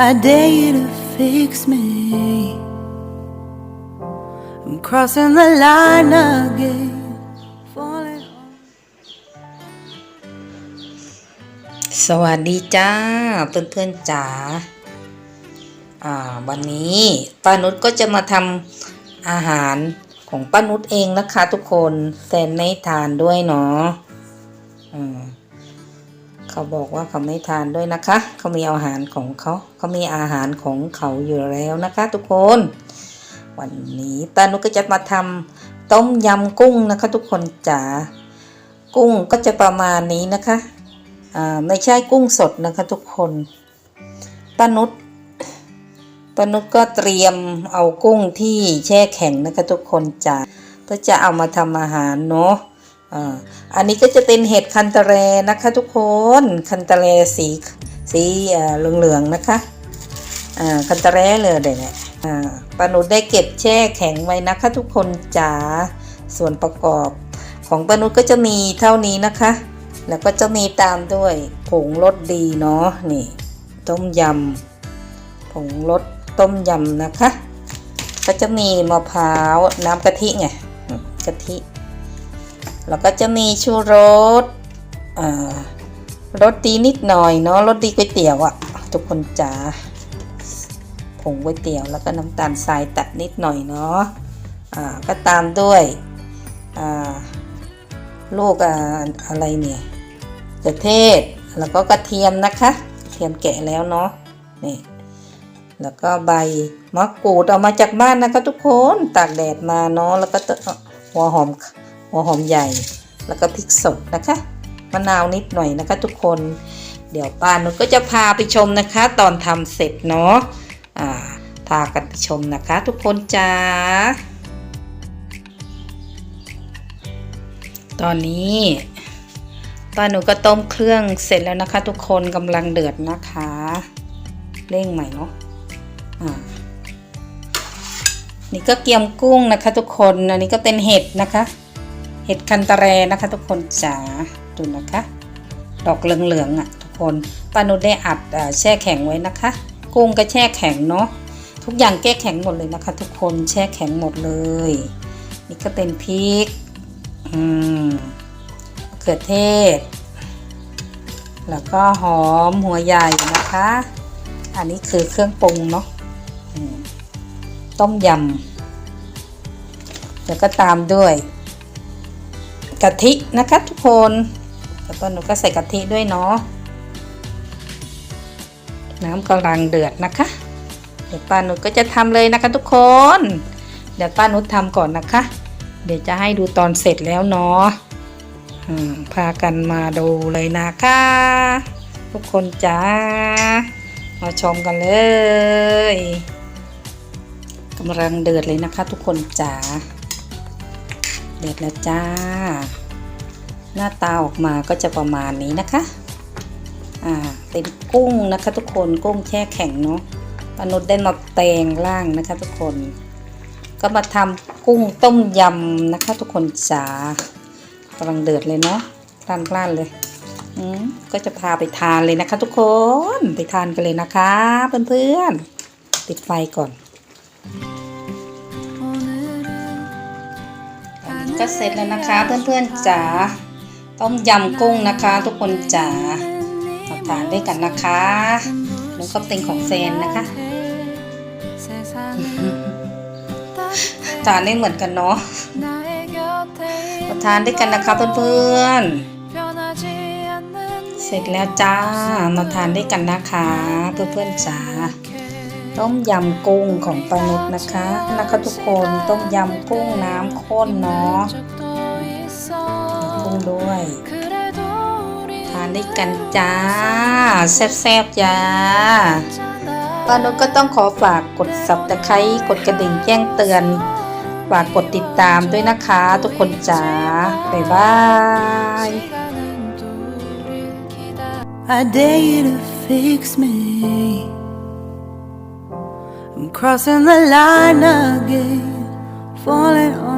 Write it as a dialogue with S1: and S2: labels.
S1: I dare you to fix me. I'm crossing the line again. Falling
S2: สวัสดีจ้าเพื่อนๆจ๋าอ่าวันนี้ป้านุชก็จะมาทำอาหารของป้านุชเองนะคะทุกคนแซนไม่ทานด้วยเนาะอืม เขาบอกว่าเขาไม่ทานด้วยนะคะ เขามีอาหารของเขา เขามีอาหารของเขาอยู่แล้วนะคะ ทุกคน วันนี้ป้านุก็จะมาทำต้มยำกุ้งนะคะ ทุกคนจ๋า กุ้งก็จะประมาณนี้นะคะ อ่าไม่ใช่กุ้งสดนะคะ ทุกคนป้านุชป้านุชก็เตรียมเอากุ้งที่แช่แข็งนะคะทุกคนจะเพื่อจะเอามาทำอาหารเนาะ อันนี้ก็จะเป็นเห็ดคันตะแรนะคะทุกคนคันตะแรสีสีอ่าเหลืองๆนะคะอ่าคันตะแรเลยเดี๋ยวนี้อ่าป้านุชได้เก็บแช่แข็งไว้นะคะทุกคนจ๋าส่วนประกอบของป้านุชก็จะมีเท่านี้นะคะ แล้วก็จะมีตามด้วยผงรสดีเนาะนี่ต้มยำผงรสต้มยำนะคะ ก็จะมีมะพร้าวน้ำกะทิไงกะทิ แล้วก็จะมีชูรสรสดีนิดหน่อยเนาะรสดีก๋วยเตี๋ยวอะ่ะทุกคนจ๋าผงก๋วยเตี๋ยวแล้วก็น้ำตาลทรายตัดนิดหน่อยเนาะอ่าก็ตามด้วยลูกอ่าอะไรเนี่ยกระเทศแล้วก็กระเทียมนะคะเทียมแกะแล้วเนาะนี่แล้วก็ใบมะกรูดเอามาจากบ้านนะคะทุกคนตากแดดมาเนาะแล้วก็หัวหอม หัวหอมใหญ่ แล้วก็พริกสดนะคะ มะนาวนิดหน่อยนะคะ ทุกคน เดี๋ยวป้านุชก็จะพาไปชมนะคะ ตอนทำเสร็จเนาะอ่าพากันไปชมนะคะ ทุกคนจ้าตอนนี้ป้าหนูก็ต้มเครื่องเสร็จแล้วนะคะ ทุกคนกำลังเดือดนะคะ เร่งใหม่เนาะนี่ก็เกี๊ยมกุ้งนะคะ ทุกคนอันนี้ก็เป็นเห็ดนะคะ เห็ดคันตะแรนะคะทุกคนจ๋าดูนะคะ ดอกเหลืองๆอะทุกคนป้านุชได้อัดอแช่แข็งไว้นะคะ กุ้งก็แช่แข็งเนาะทุกอย่างแก้แข็งหมดเลยนะคะ ทุกคนแช่แข็งหมดเลย นี่ก็เป็นพริกอืมมเขือเทศ แล้วก็หอมหัวใหญ่นะคะ อันนี้คือเครื่องปรุงเนาะต้มยำแล้วก็ตามด้วย กะทินะคะทุกคนแล้วก็หนูก็ใส่กะทิด้วยเนาะน้ำกำลังเดือดนะคะ เดี๋ยวป้าหนุชก็จะทำเลยนะคะทุกคน เดี๋ยวป้าหนุชทำก่อนนะคะ เดี๋ยวจะให้ดูตอนเสร็จแล้วเนาะพากันมาดูเลยนะคะ ทุกคนจ้ามาชมกันเลยกำลังเดือดเลยนะคะ ทุกคนจ้า เดือดแล้วจ้า หน้าตาออกมาก็จะประมาณนี้นะคะ อ่าเป็นกุ้งนะคะทุกคนกุ้งแช่แข็งเนาะปนุษได้มาแปลงร่างนะคะทุกคน ก็มาทำกุ้งต้มยำนะคะ ทุกคนจ๋ากำลังเดือดเลยเนาะพลานพลานๆเลยอืมก็จะพาไปทานเลยนะคะ ทุกคนไปทานกันเลยนะคะ เพื่อนๆปิดไฟก่อน ก็เสร็จแล้วนะคะ เพื่อนๆจ๋าต้มยำกุ้งนะคะ ทุกคนจ๋ามาทานด้วยกันนะคะแล้วก็เป็นของแฟนนะคะทานได้เหมือนกันเนาะมาทานด้วยกันนะคะเพื่อนๆเสร็จแล้วจ้ามาทานด้วยกันนะคะ เพื่อนๆจ๋า ต้มยำกุ้งของปานุชนะคะนะคะทุกคนต้มยำกุ้งน้ำข้นเนาะกุ้งด้วยทานด้วยกันจ้าแซ่บๆจ้าปานุชก็ต้องขอฝากกด subscribe กดกระดิ่งแจ้งเตือนฝากกดติดตามด้วยนะคะ ทุกคนจ๋าบ๊ายบาย
S1: I dare you to fix me. I'm crossing the line again, falling on